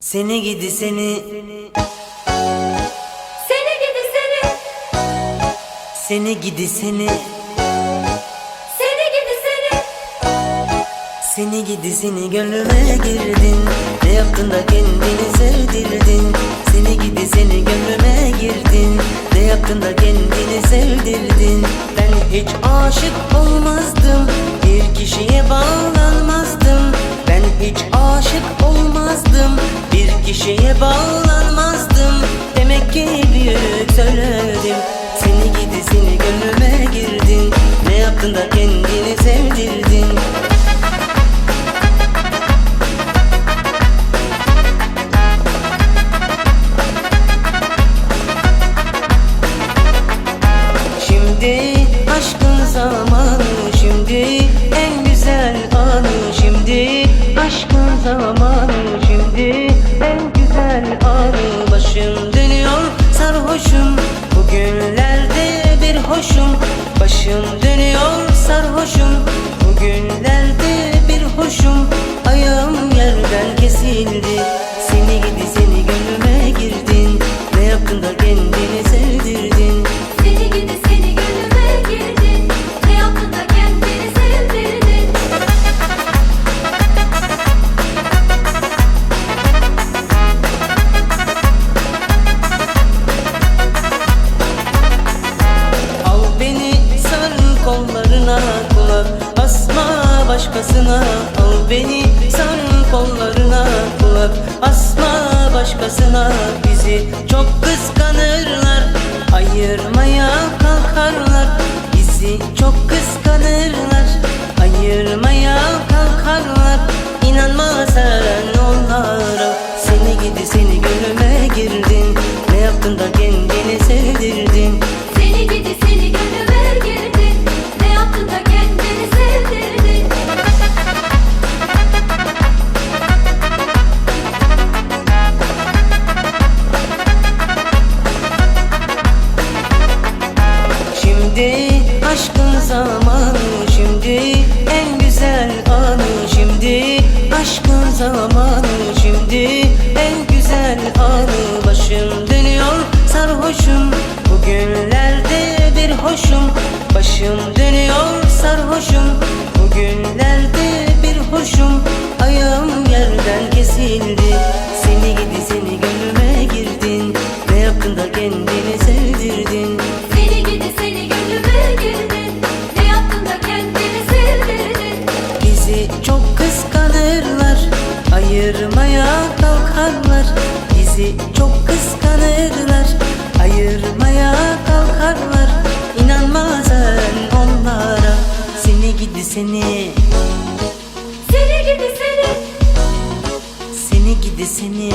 Seni gidi seni. Seni gidi seni, Seni gidi seni. Seni gidi seni, Seni gidi seni gönlüme girdin. Ne yaptın da kendini sevdirdin. Seni gidi seni gönlüme girdin. Ne yaptın da kendini sevdirdin. Ben hiç aşık olmazdım Kişiye bağlanmazdım. Demek ki büyük söyledim. Seni gidi seni gönlüme girdin. Ne yaptın da kendini sevdirdin? Şimdi aşkın zamanı Başım başkasına Al beni. Sar kollarına kulak asma başkasına. Bizi çok kıskanırlar ayırmaya kalkarlar. Bizi çok kıskanırlar aşkın zamanı Şimdi en güzel anı Şimdi. Aşkın zamanı Şimdi en güzel anı Başım dönüyor. Sarhoşum Bugünlerde bir hoşum Başım dönüyor. Sarhoşum Ayırmaya kalkarlar Bizi çok kıskanırlar. Ayırmaya kalkarlar İnanma sen onlara. Seni gidi seni. Seni gidi seni, Seni gidi seni